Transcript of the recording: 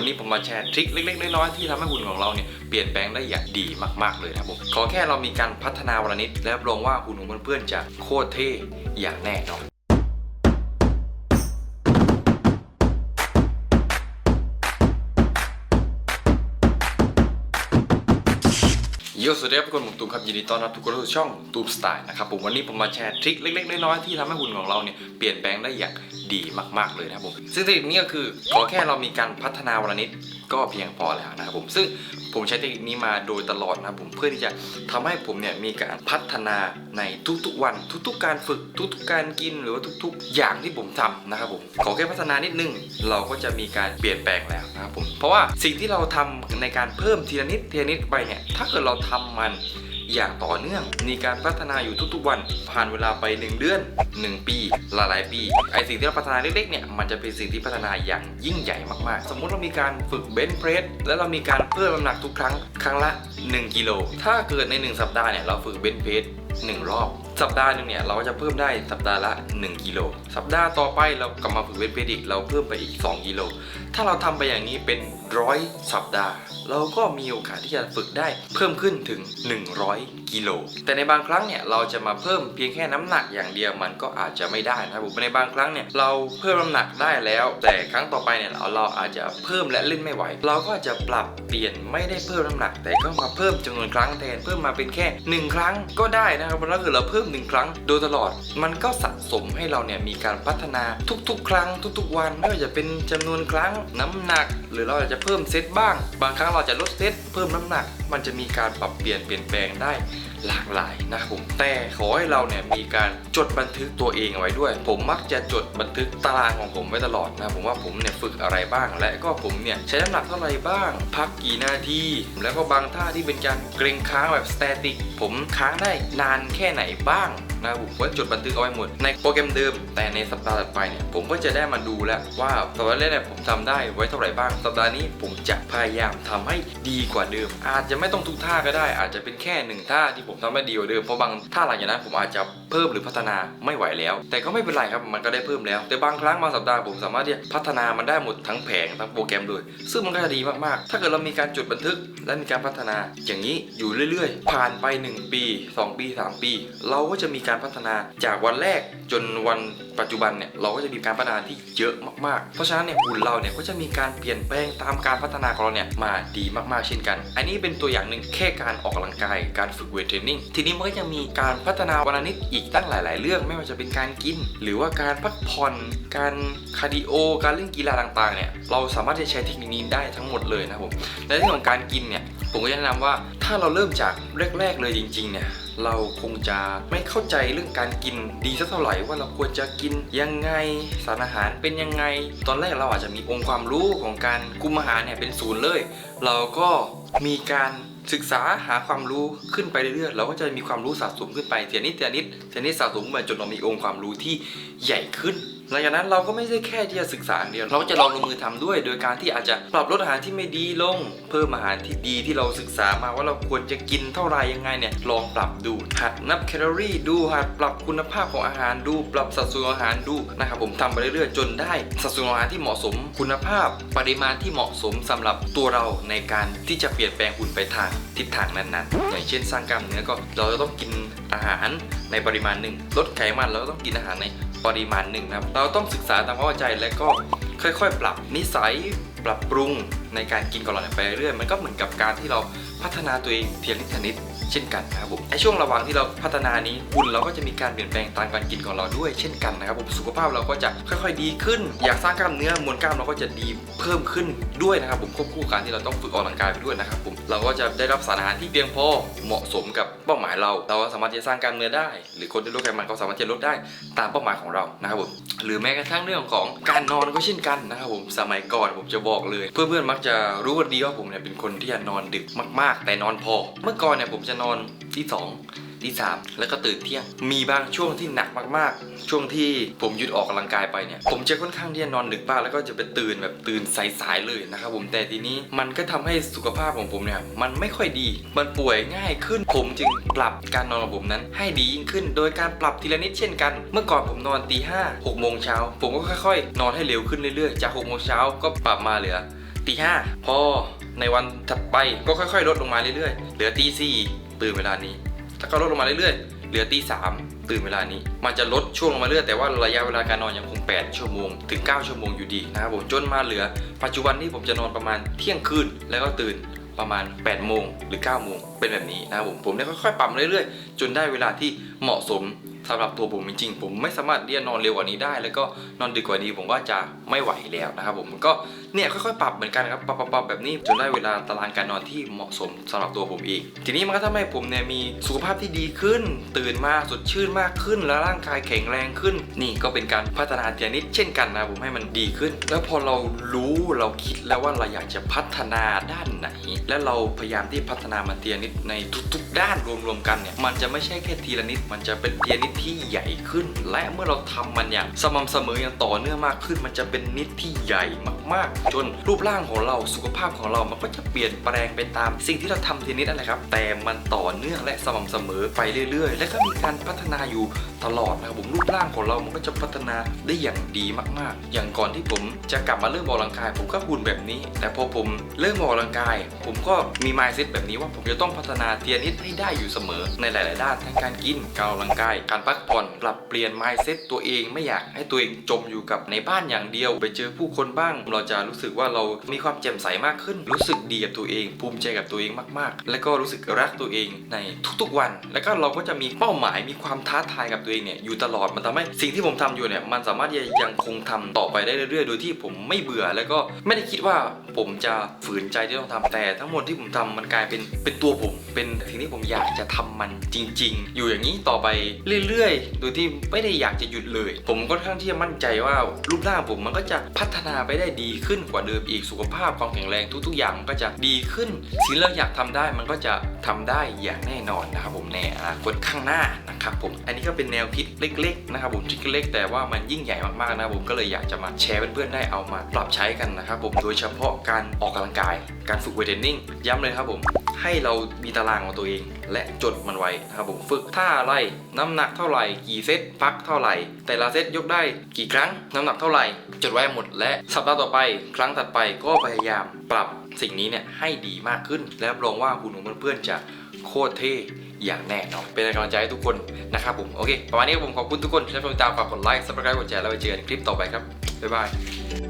วันนี้ผมมาแชร์ทริคเล็กๆน้อยๆที่ทำให้หุ่นของเราเนี่ยเปลี่ยนแปลงได้อย่างดีมากๆเลยนะครับผมขอแค่เรามีการพัฒนาวันนิดและรับรองว่าหุ่นของเพื่อนๆจะโคตรเท่อย่างแน่นอนโยสวัสดีครับทุกคนผมตูมครับยินดีต้อนรับทุกคนสู่ช่องตูมสไตล์นะครับผมวันนี้ผมมาแชร์ทริคเล็กๆน้อยๆที่ทำให้หุ่นของเราเนี่ยเปลี่ยนแปลงได้อย่าง ดีมากๆเลยนะครับผมซึ่งเทคนิคนี้ก็คือขอแค่เรามีการพัฒนาวันละนิดก็เพียงพอแล้วนะครับผมซึ่งผมใช้เทคนิคนี้มาโดยตลอดนะครับผมเพื่อที่จะทำให้ผมเนี่ยมีการพัฒนาในทุกๆวัน ทุกๆ การฝึกทุกๆ การกินหรือว่าทุก ๆ อย่างที่ผมทำนะครับผมขอแค่พัฒนานิดนึงเราก็จะมีการเปลี่ยนแปลงแล้วนะครับผมเพราะว่าสิ่งที่เราทำในการเพิ่มทีละนิดทีละนิดไปเนี่ยถ้าเกิดเราทำมัน อย่างต่อเนื่อง มีการพัฒนาอยู่ทุกๆวัน ผ่านเวลาไป 1 เดือน 1 ปี หลายๆ ปีไอสิ่งที่เราพัฒนาเล็กๆเนี่ยมันจะเป็นสิ่งที่พัฒนาอย่างยิ่งใหญ่มากๆ สมมุติเรามีการฝึกเบนช์เพรสแล้วเรามีการเพิ่มน้ำหนักทุกครั้งครั้งละ 1 กิโลถ้าเกิดใน 1 สัปดาห์เนี่ยเราฝึกเบนช์เพรสหนึ่งรอบสัปดาห์หนึ่งเนี่ยเราก็จะเพิ่มได้สัปดาห์ละ 1 กิโล สัปดาห์ต่อไปเรากลับมาฝึกเบนช์เพรสอีกเราเพิ่มไปอีก 2 กิโล ถ้าเราทำไปอย่างนี้เป็นร้อยสัปดาห์ เราก็มีโอกาสที่จะฝึกได้เพิ่มขึ้นถึง 100 กิโล แต่ในบางครั้งเนี่ยเราจะมาเพิ่มเพียงแค่น้ำหนักอย่างเดียวมันก็อาจจะไม่ได้นะครับผมในบางครั้งเนี่ยเราเพิ่มน้ำหนักได้แล้ว แต่ครั้งต่อไปเนี่ยเราเราอาจจะเพิ่มและเล่นไม่ไหว เราก็จะปรับเปลี่ยนไม่ได้เพิ่มน้ำหนัก แต่ก็มาเพิ่มจำนวนครั้งแทนเพิ่มมาเป็นแค่ 1 ครั้งก็ได้นะครับแล้วคือเราเพิ่ม 1 ครั้งโดยตลอด มันก็สะสมให้เราเนี่ยมีการพัฒนาทุกๆ ครั้งทุก ๆ วันไม่ว่าจะเป็นจำนวนครั้งน้ำหนัก หรือเราอาจจะเพิ่มเซตบ้าง บางครั้งเราจะลดเซตเพิ่มน้ำหนัก มันจะมีการปรับเปลี่ยนเปลี่ยนแปลงได้ หลากหลายนะครับผมแต่ขอให้เราเนี่ยมีการจดบันทึกตัวเองเอาไว้ด้วย ผมมักจะจดบันทึกตารางของผมไว้ตลอดนะครับผมว่าผมเนี่ยฝึกอะไรบ้าง และก็ผมเนี่ยใช้น้ำหนักเท่าไหร่บ้าง พักกี่นาทีแล้วก็บางท่าที่เป็นการเกรงค้างแบบสแตติกผมค้างได้นานแค่ไหนบ้างนะครับผมก็จดบันทึกเอาไว้หมดในโปรแกรมเดิม แต่ในสัปดาห์ถัดไปเนี่ยผมก็จะได้มาดูแล้วว่าสัปดาห์แรกเนี่ยผมทำได้ไว้เท่าไหร่บ้าง สัปดาห์นี้ผมจะพยายามทำให้ดีกว่าเดิม อาจจะไม่ต้องทุกท่าก็ได้ อาจจะเป็นแค่หนึ่งท่าที่ผมทำได้ดีกว่าเดิมเพราะบางท่าหลังจากนั้นผมอาจจะเพิ่มหรือพัฒนาไม่ไหวแล้ว แต่ก็ไม่เป็นไรครับมันก็ได้เพิ่มแล้ว แต่บางครั้งบางสัปดาห์ผมสามารถที่จะพัฒนามันได้หมดทั้งแผงทั้งโปรแกรมเลยซึ่งมันก็จะดีมากๆ ถ้าเกิดเรามีการจดบันทึกและมีการพัฒนา อย่างนี้อยู่เรื่อยๆ ผ่านไป 1 ปี 2 ปี 3 ปี เราก็จะมีการพัฒนาจากวันแรกจนวัน ปัจจุบันเนี่ยเราก็จะมีการพัฒนาที่เยอะมากๆ เพราะฉะนั้นเนี่ยหุ่นเราเนี่ยก็จะมีการเปลี่ยนแปลงตามการพัฒนาของเราเนี่ยมาดีมากๆเช่นกัน อันนี้เป็นตัวอย่างหนึ่งแค่การออกกำลังกายการฝึกเวทเทรนนิ่งทีนี้มันก็จะมีการพัฒนาวันนิดอีกตั้งหลาย ๆ เรื่องไม่ว่าจะเป็นการกิน หรือว่าการพักผ่อนการคาร์ดิโอ การเล่นกีฬาต่างๆเนี่ยเราสามารถจะใช้เทคนิคนี้ได้ทั้งหมดเลยนะครับผมในเรื่องของการกินเนี่ยผมก็จะแนะนำว่าถ้าเราเริ่มจากแรก ๆ เลยจริง ๆ เนี่ย เราคงจะไม่เข้าใจเรื่องการกินดีสักเท่าไหร่ว่าเราควรจะกินยังไงสารอาหารเป็นยังไง ตอนแรกเราอาจจะมีองค์ความรู้ของการคุมอาหารเนี่ยเป็นศูนย์เลย เราก็มีการศึกษาหาความรู้ขึ้นไปเรื่อยๆเราก็จะมีความรู้สะสมขึ้นไปเทียนิดเทียนิดเทียนิดสะสมมาจนเรามีองค์ความรู้ที่ใหญ่ขึ้น หลังจากนั้นเราก็ไม่ใช่แค่ที่จะศึกษาอย่างเดียว เราก็จะลองลงมือทำด้วย โดยการที่อาจจะปรับลดอาหารที่ไม่ดีลง เพิ่มอาหารที่ดีที่เราศึกษามาว่าเราควรจะกินเท่าไหรยังไงเนี่ยลองปรับดูหัดนับแคลอรี่ดูหัดปรับคุณภาพของอาหารดูปรับสัดส่วนอาหารดูนะครับผมทำไปเรื่อยๆจนได้สัดส่วนอาหารที่เหมาะสมคุณภาพ ปริมาณที่เหมาะสมสำหรับตัวเราในการที่จะเปลี่ยนแปลงหุ่นไปทางทิศทางนั้นๆ อย่างเช่นสร้างกล้ามเนื้อก็เราจะต้องกินอาหารในปริมาณหนึ่งลดไขมันเราก็ต้องกินอาหารใน ปริมาณหนึ่งนะครับ เราต้องศึกษาทำความเข้าใจและก็ค่อยๆ ปรับนิสัยปรับปรุงในการกินของเราเนี่ยไปเรื่อยมันก็เหมือนกับการที่เราพัฒนาตัวเองเทียนิดเทียนิดเช่นกันนะครับผมในช่วงระหว่างที่เราพัฒนานี้หุ่นเราก็จะมีการเปลี่ยนแปลงตามการกินของเราด้วยเช่นกันนะครับผมสุขภาพเราก็จะค่อยๆดีขึ้น อยากสร้างกล้ามเนื้อมวลกล้ามเราก็จะดีเพิ่มขึ้นด้วยนะครับผมควบคู่การที่เราต้องฝึกออกกำลังกายไปด้วยนะครับผมเราก็จะได้รับสารอาหารที่เพียงพอเหมาะสมกับ เป้าหมายเรา เราสามารถจะสร้างการเนื้อได้ หรือคนที่ลดไขมันก็สามารถจะลดได้ตามเป้าหมายของเรานะครับผมหรือแม้กระทั่งเรื่องของการนอนก็เช่นกันนะครับผมสมัยก่อนผมจะบอกเลย เพื่อนๆมักจะรู้ว่าดีว่าผมเนี่ยเป็นคนที่จะนอนดึกมาก ๆ แต่นอนพอ เมื่อก่อนเนี่ยผมจะนอนที่สอง ที่สามแล้วก็ตื่นเที่ยง มีบางช่วงที่หนักมากๆ ช่วงที่ผมหยุดออกกำลังกายไปเนี่ยผมจะค่อนข้างที่จะนอนดึกมากแล้วก็จะไปตื่นแบบตื่นสายๆเลยนะครับผมแต่ทีนี้มันก็ทำให้สุขภาพของผมเนี่ยมันไม่ค่อยดี มันป่วยง่ายขึ้นผมจึงปรับการนอนของผมนั้น ให้ดียิ่งขึ้น โดยการปรับทีละนิดเช่นกัน เมื่อก่อนผมนอนตีห้าหกโมงเช้าผมก็ค่อยๆ นอนให้เร็วขึ้นเรื่อยๆ จากหกโมงเช้าก็ปรับมาเหลือตีห้าพอในวันถัดไปก็ค่อยๆ ลดลงมาเรื่อยๆ เหลือตีสี่ตื่นเวลานี้ แล้วก็ลดลงมาเรื่อยๆ เหลือตีสามตื่นเวลานี้ มันจะลดช่วงลงมาเรื่อยแต่ว่าระยะเวลาการนอนยังคง 8 ชั่วโมง ถึง 9 ชั่วโมงอยู่ดีนะครับผมจนมาเหลือ ปัจจุบันนี้ผมจะนอนประมาณเที่ยงคืนแล้วก็ตื่นประมาณ 8 โมงหรือ 9 โมง เป็นแบบนี้นะครับผม ผมได้ค่อยๆปรับมาเรื่อยๆ จนได้เวลาที่เหมาะสม สำหรับตัวผมจริงๆผมไม่สามารถที่จะนอนเร็วกว่านี้ได้ แล้วก็นอนดึกกว่านี้ผมว่าจะไม่ไหวแล้วนะครับผมก็เนี่ยค่อยๆปรับเหมือนกันครับปรับปรับปรับแบบนี้จนได้เวลาตารางการนอนที่เหมาะสมสำหรับตัวผมเองทีนี้มันก็ทำให้ผมเนี่ยมีสุขภาพที่ดีขึ้น ตื่นมาสดชื่นมากขึ้น แล้วร่างกายแข็งแรงขึ้น นี่ก็เป็นการพัฒนาเทีละนิดเช่นกันนะผมให้มันดีขึ้น แล้วพอเรารู้เราคิดแล้วว่าเราอยากจะพัฒนาด้านไหน และเราพยายามที่พัฒนามันทีละนิดในทุก ๆ ด้านรวมๆกันเนี่ยมันจะไม่ใช่แค่ทีละนิดมันจะเป็นเทีละนิดที่ใหญ่ขึ้น และเมื่อเราทำมันอย่างสม่ำเสมออย่างต่อเนื่องมากขึ้น มันจะเป็นนิดที่ใหญ่มากๆ จนรูปร่างของเราสุขภาพของเรามันก็จะเปลี่ยนแปลงไปตามสิ่งที่เราทำทีนิดนั่นแหละครับ แต่มันต่อเนื่องและสม่ำเสมอไปเรื่อย ๆ และก็มีการพัฒนาอยู่ตลอดนะครับผมรูปร่างของเรามันก็จะพัฒนาได้อย่างดีมากๆ อย่างก่อนที่ผมจะกลับมาเริ่มออกกำลังกาย ผมก็หุ่นแบบนี้ แต่พอผมเริ่มออกกำลังกาย ผมก็มี mindset แบบนี้ว่าผมจะต้องพัฒนาเทียนิดให้ได้อยู่เสมอในหลาย ๆ ด้านทั้งการกินการออกกำลังกายการพักผ่อนปรับเปลี่ยน mindset ตัวเองไม่อยากให้ตัวเองจมอยู่กับในบ้านอย่างเดียว ไปเจอผู้คนบ้าง เราจะรู้สึกว่าเรามีความแจ่มใสมากขึ้น รู้สึกดีกับตัวเอง ภูมิใจกับตัวเองมากๆ และก็รู้สึกรักตัวเองในทุกๆวัน แล้วก็เราก็จะมีเป้าหมายมีความท้าทายกับตัวเองเนี่ยอยู่ตลอดมันทำให้สิ่งที่ผมทำอยู่เนี่ยมันสามารถยังคงทำต่อไปได้เรื่อยๆ โดยที่ผมไม่เบื่อแล้วก็ไม่ได้คิดว่าผมจะฝืนใจที่ต้องทำแต่ทั้งหมดที่ผมทำมันกลายเป็นเป็นตัวผม เป็นสิ่งที่ผมอยากจะทำมันจริง ๆ อยู่อย่างนี้ต่อไปเรื่อยๆ โดยที่ไม่ได้อยากจะหยุดเลย ผมก็ค่อนข้างที่จะมั่นใจว่ารูปร่างผมมันก็จะพัฒนาไปได้ดีขึ้นกว่าเดิมอีกสุขภาพความแข็งแรงทุก ๆ อย่างก็จะดีขึ้นสิ่งที่เราอยากทำได้มันก็จะทำได้อย่างแน่นอนนะครับผมในอนาคตข้างหน้านะครับผมอันนี้ก็เป็นแนวคิดเล็ก ๆ นะครับผมทริคเล็กแต่ว่ามันยิ่งใหญ่มากๆนะครับผมก็เลยอยากจะมาแชร์เพื่อนๆได้เอามาปรับใช้กันนะครับผมโดยเฉพาะการออกกำลังกาย การฝึกเวทเทรนนิ่งย้ำเลยครับผมให้เรามีตารางของตัวเอง และจดมันไว้นะครับผมฝึกท่าอะไรน้ำหนักเท่าไหร่ กี่เซตพักเท่าไหร่ แต่ละเซตยกได้กี่ครั้งน้ำหนักเท่าไหร่ จดไว้หมด และสัปดาห์ต่อไป ครั้งถัดไปก็พยายามปรับสิ่งนี้เนี่ยให้ดีมากขึ้น และรับรองว่าหุ่นของเพื่อนๆจะโคตรเท่อย่างแน่นอนเป็นกำลังใจให้ทุกคนนะครับผม โอเค ประมาณนี้ครับผมขอบคุณทุกคนที่รับชมตามฝากกดไลค์ซับสไครต์กดแชร์แล้วไปเจอกันคลิปต่อไปครับ บ๊ายบาย